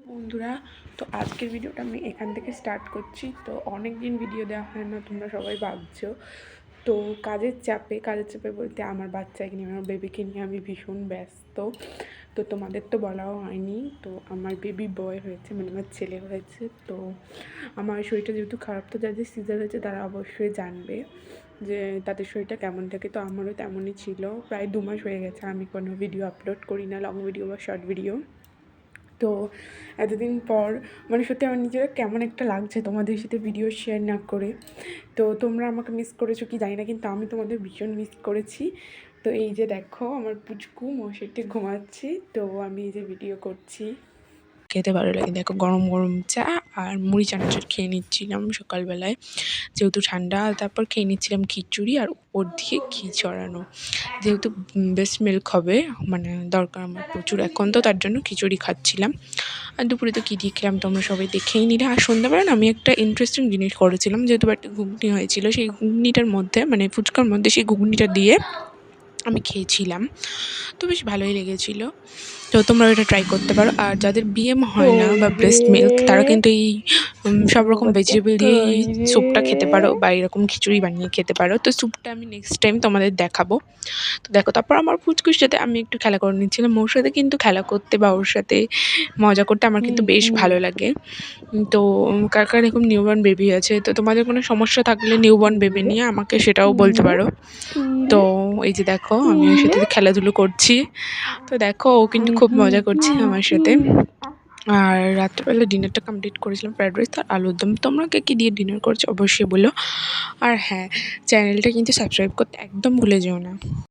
বন্ধুরা, তো আজকের ভিডিওটা আমি এখান থেকে স্টার্ট করছি। তো অনেক দিন ভিডিও দেওয়া হয় না, তোমরা সবাই ভাবছ। তো কাজের চাপে কাজের চাপে বলতে আমার বাচ্চাকে নিয়ে, আমার বেবিকে নিয়ে আমি ভীষণ ব্যস্ত। তো তোমাদের তো বলাও হয়নি, তো আমার বেবি বয় হয়েছে মানে আমার ছেলে হয়েছে। তো আমার শরীরটা যেহেতু খারাপ, তো যাদের সিজার হয়েছে তারা অবশ্যই জানবে যে তাদের শরীরটা কেমন থাকে। তো আমারও তেমনই ছিল, প্রায় দু মাস হয়ে গেছে আমি কোনো ভিডিও আপলোড করি না লং ভিডিও বা শর্ট ভিডিও তো এতদিন পর মানে সত্যি আমার নিজেরা কেমন একটা লাগছে তোমাদের সাথে ভিডিও শেয়ার না করে। তো তোমরা আমাকে মিস করেছ কি জানি না, কিন্তু আমি তোমাদের ভীষণ মিস করেছি। তো এই যে দেখো, আমার পুচকু মশাইটি ঘুমাচ্ছি, তো আমি এই যে ভিডিও করছি। খেতে ভালো লাগে। দেখো গরম গরম চা আর মুড়ি চানাচুর খেয়ে নিচ্ছিলাম সকালবেলায়, যেহেতু ঠান্ডা। তারপর খেয়ে নিচ্ছিলাম খিচুড়ি আর উপর দিয়ে ঘি চড়ানো যেহেতু বেস্ট মিল্ক হবে মানে দরকার আমার প্রচুর এখন তো, তার জন্য খিচুড়ি খাচ্ছিলাম। আর দুপুরে তো কী দিয়ে খেলাম তোমরা সবাই দেখেই নিলে। আর সন্ধ্যাবেলা আমি একটা ইন্টারেস্টিং জিনিস করেছিলাম, যেহেতু একটা ঘুগনি হয়েছিল, সেই ঘুগনিটার মধ্যে মানে ফুচকার মধ্যে সেই ঘুগনিটা দিয়ে আমি খেয়েছিলাম। তো বেশ ভালোই লেগেছিল। তো তোমরা এটা ট্রাই করতে পারো। আর যাদের বিএম হয় না বা ব্রেস্ট মিল্ক তারা কিন্তু এই সব রকম ভেজিটেবল দিয়ে এই স্যুপটা খেতে পারো বা এরকম খিচুড়ি বানিয়ে খেতে পারো। তো স্যুপটা আমি নেক্সট টাইম তোমাদের দেখাবো। তো দেখো তারপর আমার ফুচকুর সাথে আমি একটু খেলা করে নিচ্ছিলাম। ওর সাথে কিন্তু খেলা করতে বা ওর সাথে মজা করতে আমার কিন্তু বেশ ভালো লাগে। তো উম, কার কার এরকম নিউবর্ন বেবি আছে? তো তোমাদের কোনো সমস্যা থাকলে নিউবর্ন বেবি নিয়ে আমাকে সেটাও বলতে পারো। তো এই যে দেখো আমি ওর সাথে খেলাধুলো করছি। তো দেখো ও কিন্তু খুব মজা করছে আমার সাথে। আর রাত্রেবেলা ডিনারটা কমপ্লিট করেছিলাম ফ্রায়েড রাইস আর আলুর দম। তোমরা কে কী দিয়ে ডিনার করছ? অবশ্যই বলো। আর হ্যাঁ চ্যানেলটা কিন্তু সাবস্ক্রাইব করতে একদম ভুলে যেও না।